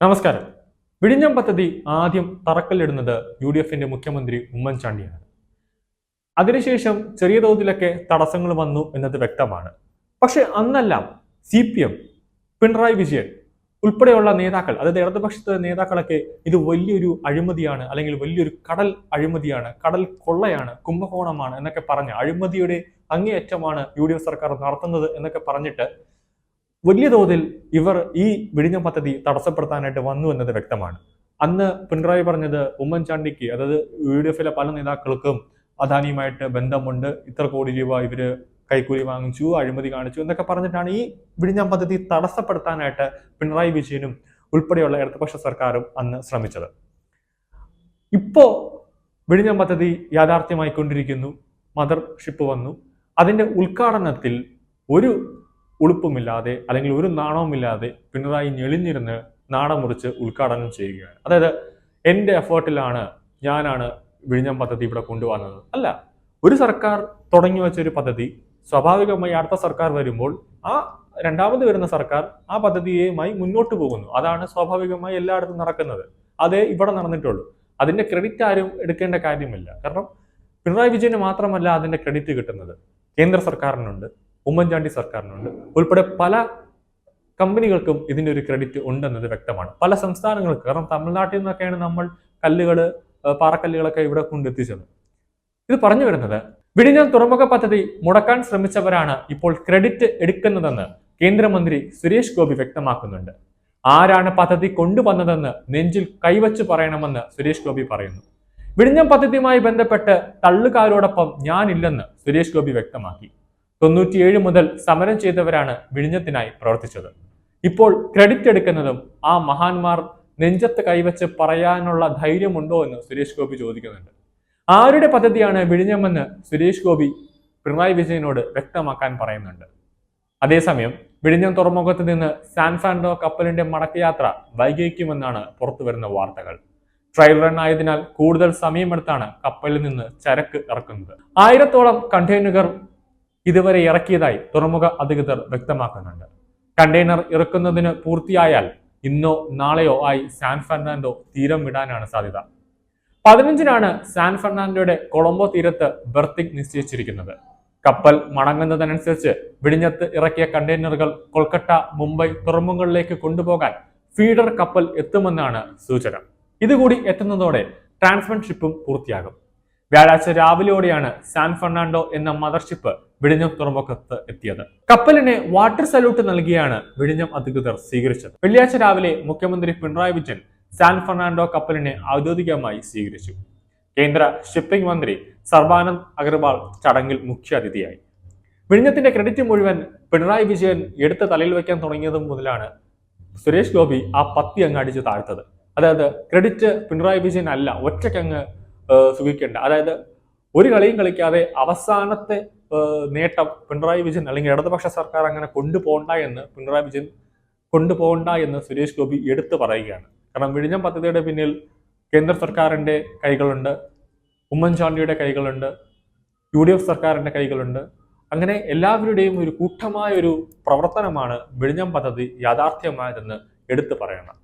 നമസ്കാരം. വിഴിഞ്ഞം പദ്ധതി ആദ്യം തറക്കല്ലിടുന്നത് യു ഡി എഫിന്റെ മുഖ്യമന്ത്രി ഉമ്മൻചാണ്ടിയാണ്. അതിനുശേഷം ചെറിയ തോതിലൊക്കെ തടസ്സങ്ങൾ വന്നു എന്നത് വ്യക്തമാണ്. പക്ഷെ അന്നെല്ലാം C P M Pinarayi Vijayan ഉൾപ്പെടെയുള്ള നേതാക്കൾ അതായത് ഇടതുപക്ഷത്തെ നേതാക്കളൊക്കെ ഇത് വലിയൊരു അഴിമതിയാണ് അല്ലെങ്കിൽ വലിയൊരു കടൽ അഴിമതിയാണ് കടൽ കൊള്ളയാണ് കുംഭകോണമാണ് എന്നൊക്കെ പറഞ്ഞ് അഴിമതിയുടെ അങ്ങേയറ്റമാണ് യു ഡി എഫ് സർക്കാർ നടത്തുന്നത് എന്നൊക്കെ പറഞ്ഞിട്ട് വലിയ തോതിൽ ഇവർ ഈ വിഴിഞ്ഞം പദ്ധതി തടസ്സപ്പെടുത്താനായിട്ട് വന്നു എന്നത് വ്യക്തമാണ്. അന്ന് പിണറായി പറഞ്ഞത് ഉമ്മൻചാണ്ടിക്ക് അതായത് യു ഡി എഫിലെ പല നേതാക്കൾക്കും അദാനിയുമായിട്ട് ബന്ധമുണ്ട് ഇത്ര കോടി രൂപ ഇവർ കൈക്കൂലി വാങ്ങിച്ചു അഴിമതി കാണിച്ചു എന്നൊക്കെ പറഞ്ഞിട്ടാണ് ഈ വിഴിഞ്ഞം പദ്ധതി തടസ്സപ്പെടുത്താനായിട്ട് പിണറായി വിജയനും ഉൾപ്പെടെയുള്ള ഇടതുപക്ഷ സർക്കാരും അന്ന് ശ്രമിച്ചത്. ഇപ്പോ വിഴിഞ്ഞം പദ്ധതി യാഥാർത്ഥ്യമായിക്കൊണ്ടിരിക്കുന്നു മദർഷിപ്പ് വന്നു. അതിന്റെ ഉദ്ഘാടനത്തിൽ ഒരു ഉളുപ്പുമില്ലാതെ അല്ലെങ്കിൽ ഒരു നാണവുമില്ലാതെ പിണറായി ഞെളിഞ്ഞിരുന്ന് നാണം മുറിച്ച് ഉദ്ഘാടനം ചെയ്യുകയാണ്. അതായത് എന്റെ എഫേർട്ടിലാണ് ഞാനാണ് വിഴിഞ്ഞം പദ്ധതി ഇവിടെ കൊണ്ടുവന്നത്. അല്ല ഒരു സർക്കാർ തുടങ്ങി വെച്ച ഒരു പദ്ധതി സ്വാഭാവികമായി അടുത്ത സർക്കാർ വരുമ്പോൾ ആ രണ്ടാമത് വരുന്ന സർക്കാർ ആ പദ്ധതിയുമായി മുന്നോട്ട് പോകുന്നു. അതാണ് സ്വാഭാവികമായി എല്ലായിടത്തും നടക്കുന്നത്. അതേ ഇവിടെ നടന്നിട്ടുള്ളൂ. അതിന്റെ ക്രെഡിറ്റ് ആരും എടുക്കേണ്ട കാര്യമില്ല. കാരണം പിണറായി വിജയന് മാത്രമല്ല അതിന്റെ ക്രെഡിറ്റ് കിട്ടുന്നത്. കേന്ദ്ര സർക്കാരിനുണ്ട്. ഉമ്മൻചാണ്ടി സർക്കാരിനുണ്ട്. ഉൾപ്പെടെ പല കമ്പനികൾക്കും ഇതിന്റെ ഒരു ക്രെഡിറ്റ് ഉണ്ടെന്നത് വ്യക്തമാണ്. പല സംസ്ഥാനങ്ങൾക്ക് കാരണം തമിഴ്നാട്ടിൽ നിന്നൊക്കെയാണ് നമ്മൾ കല്ലുകൾ പാറക്കല്ലുകളൊക്കെ ഇവിടെ കൊണ്ടെത്തിച്ചത്. ഇത് പറഞ്ഞു വരുന്നത് വിഴിഞ്ഞം തുറമുഖ പദ്ധതി മുടക്കാൻ ശ്രമിച്ചവരാണ് ഇപ്പോൾ ക്രെഡിറ്റ് എടുക്കുന്നതെന്ന് കേന്ദ്രമന്ത്രി സുരേഷ് ഗോപി വ്യക്തമാക്കുന്നുണ്ട്. ആരാണ് പദ്ധതി കൊണ്ടുവന്നതെന്ന് നെഞ്ചിൽ കൈവച്ച് പറയണമെന്ന് സുരേഷ് ഗോപി പറയുന്നു. വിഴിഞ്ഞം പദ്ധതിയുമായി ബന്ധപ്പെട്ട് തള്ളുകാരോടൊപ്പം ഞാനില്ലെന്ന് സുരേഷ് ഗോപി വ്യക്തമാക്കി. തൊണ്ണൂറ്റിയേഴ് മുതൽ സമരം ചെയ്തവരാണ് വിഴിഞ്ഞത്തിനായി പ്രവർത്തിച്ചത്. ഇപ്പോൾ ക്രെഡിറ്റ് എടുക്കുന്നതും ആ മഹാന്മാർ നെഞ്ചത്ത് കൈവച്ച് പറയാനുള്ള ധൈര്യമുണ്ടോ എന്ന് സുരേഷ് ഗോപി ചോദിക്കുന്നുണ്ട്. ആരുടെ പദ്ധതിയാണ് വിഴിഞ്ഞമെന്ന് സുരേഷ് ഗോപി പിണറായി വിജയനോട് വ്യക്തമാക്കാൻ പറയുന്നുണ്ട്. അതേസമയം വിഴിഞ്ഞം തുറമുഖത്ത് നിന്ന് സാൻ ഫാൻഡോ കപ്പലിന്റെ മടക്കയാത്ര വൈകിക്കുമെന്നാണ് പുറത്തുവരുന്ന വാർത്തകൾ. ട്രയൽ റൺ ആയതിനാൽ കൂടുതൽ സമയമെടുത്താണ് കപ്പലിൽ നിന്ന് ചരക്ക് ഇറക്കുന്നത്. ആയിരത്തോളം കണ്ടെയ്നറുകൾ ഇതുവരെ ഇറക്കിയതായി തുറമുഖ അധികൃതർ വ്യക്തമാക്കുന്നുണ്ട്. കണ്ടെയ്നർ ഇറക്കുന്നതിന് പൂർത്തിയായാൽ ഇന്നോ നാളെയോ ആയി സാൻ ഫെർണാൻഡോ തീരം വിടാനാണ് സാധ്യത. പതിനഞ്ചിനാണ് സാൻ ഫെർണാൻഡോയുടെ കൊളംബോ തീരത്ത് ബെർത്തിക് നിശ്ചയിച്ചിരിക്കുന്നത്. കപ്പൽ മടങ്ങുന്നതിനനുസരിച്ച് വിഴിഞ്ഞത്ത് ഇറക്കിയ കണ്ടെയ്നറുകൾ കൊൽക്കത്ത മുംബൈ തുറമുഖങ്ങളിലേക്ക് കൊണ്ടുപോകാൻ ഫീഡർ കപ്പൽ എത്തുമെന്നാണ് സൂചന. ഇതുകൂടി എത്തുന്നതോടെ ട്രാൻസ്മെന്റ് ഷിപ്പും പൂർത്തിയാകും. വ്യാഴാഴ്ച രാവിലെയോടെയാണ് സാൻ ഫെർണാണ്ടോ എന്ന മദർഷിപ്പ് വിഴിഞ്ഞം തുറമുഖത്ത് എത്തിയത്. കപ്പലിനെ വാട്ടർ സല്യൂട്ട് നൽകിയാണ് വിഴിഞ്ഞം അധികൃതർ സ്വീകരിച്ചത്. വെള്ളിയാഴ്ച രാവിലെ മുഖ്യമന്ത്രി പിണറായി വിജയൻ സാൻ ഫെർണാണ്ടോ കപ്പലിനെ ഔദ്യോഗികമായി സ്വീകരിച്ചു. കേന്ദ്ര ഷിപ്പിംഗ് മന്ത്രി സർബാനന്ദ് അഗർവാൾ ചടങ്ങിൽ മുഖ്യാതിഥിയായി. വിഴിഞ്ഞത്തിന്റെ ക്രെഡിറ്റ് മുഴുവൻ പിണറായി വിജയൻ എടുത്ത് തലയിൽ വയ്ക്കാൻ തുടങ്ങിയതും മുതലാണ് സുരേഷ് ഗോപി ആ പത്തി അങ്ങ് അടിച്ച് താഴ്ത്തത്. അതായത് ക്രെഡിറ്റ് പിണറായി വിജയൻ അല്ല ഒറ്റയ്ക്കങ്ങ് സുഖിക്കേണ്ട. അതായത് ഒരു കളിയും കളിക്കാതെ അവസാനത്തെ നേട്ടം പിണറായി വിജയൻ അല്ലെങ്കിൽ ഇടതുപക്ഷ സർക്കാർ അങ്ങനെ കൊണ്ടുപോകണ്ട എന്ന് പിണറായി വിജയൻ കൊണ്ടുപോകണ്ട എന്ന് സുരേഷ് ഗോപി എടുത്തു പറയുകയാണ്. കാരണം വിഴിഞ്ഞം പദ്ധതിയുടെ പിന്നിൽ കേന്ദ്ര സർക്കാരിന്റെ കൈകളുണ്ട് ഉമ്മൻചാണ്ടിയുടെ കൈകളുണ്ട് യു ഡി എഫ് സർക്കാരിന്റെ കൈകളുണ്ട്. അങ്ങനെ എല്ലാവരുടെയും ഒരു കൂട്ടമായ ഒരു പ്രവർത്തനമാണ് വിഴിഞ്ഞം പദ്ധതി യാഥാർത്ഥ്യമായതെന്ന് എടുത്തു പറയണം.